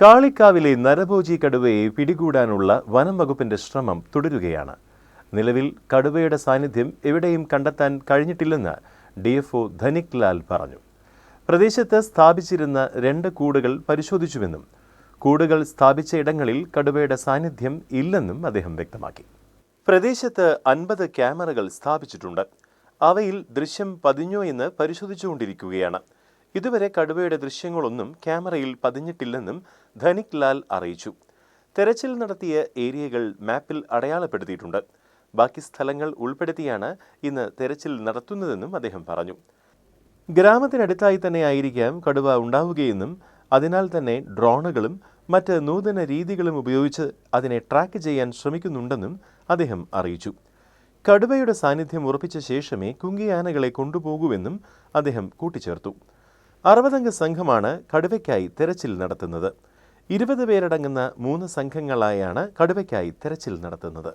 കാളിക്കാവിലെ നരഭോജി കടുവയെ പിടികൂടാനുള്ള വനം വകുപ്പിന്റെ ശ്രമം തുടരുകയാണ്. നിലവിൽ കടുവയുടെ സാന്നിധ്യം എവിടെയും കണ്ടെത്താൻ കഴിഞ്ഞിട്ടില്ലെന്ന് D F O Dhanik Lal പറഞ്ഞു. പ്രദേശത്ത് സ്ഥാപിച്ചിരുന്ന രണ്ട് കൂടുകൾ പരിശോധിച്ചുവെന്നും കൂടുകൾ സ്ഥാപിച്ച ഇടങ്ങളിൽ കടുവയുടെ സാന്നിധ്യം ഇല്ലെന്നും അദ്ദേഹം വ്യക്തമാക്കി. പ്രദേശത്ത് അൻപത് ക്യാമറകൾ സ്ഥാപിച്ചിട്ടുണ്ട്. അവയിൽ ദൃശ്യം പതിഞ്ഞോ എന്ന് പരിശോധിച്ചുകൊണ്ടിരിക്കുകയാണ്. ഇതുവരെ കടുവയുടെ ദൃശ്യങ്ങളൊന്നും ക്യാമറയിൽ പതിഞ്ഞിട്ടില്ലെന്നും ധനിക് ലാൽ അറിയിച്ചു. തെരച്ചിൽ നടത്തിയ ഏരിയകൾ മാപ്പിൽ അടയാളപ്പെടുത്തിയിട്ടുണ്ട്. ബാക്കി സ്ഥലങ്ങൾ ഉൾപ്പെടുത്തിയാണ് ഇന്ന് തെരച്ചിൽ നടത്തുന്നതെന്നും അദ്ദേഹം പറഞ്ഞു. ഗ്രാമത്തിനടുത്തായി തന്നെ ആയിരിക്കാം കടുവ ഉണ്ടാവുകയെന്നും അതിനാൽ തന്നെ ഡ്രോണുകളും മറ്റ് നൂതന രീതികളും ഉപയോഗിച്ച് അതിനെ ട്രാക്ക് ചെയ്യാൻ ശ്രമിക്കുന്നുണ്ടെന്നും അദ്ദേഹം അറിയിച്ചു. കടുവയുടെ സാന്നിധ്യം ഉറപ്പിച്ച ശേഷമേ കുങ്കിയാനകളെ കൊണ്ടുപോകൂവെന്നും അദ്ദേഹം കൂട്ടിച്ചേർത്തു. അറുപതംഗ സംഘമാണ് കടുവയ്ക്കായി തെരച്ചിൽ നടത്തുന്നത്. ഇരുപത് പേരടങ്ങുന്ന മൂന്ന് സംഘങ്ങളായാണ് കടുവയ്ക്കായി തെരച്ചിൽ നടത്തുന്നത്.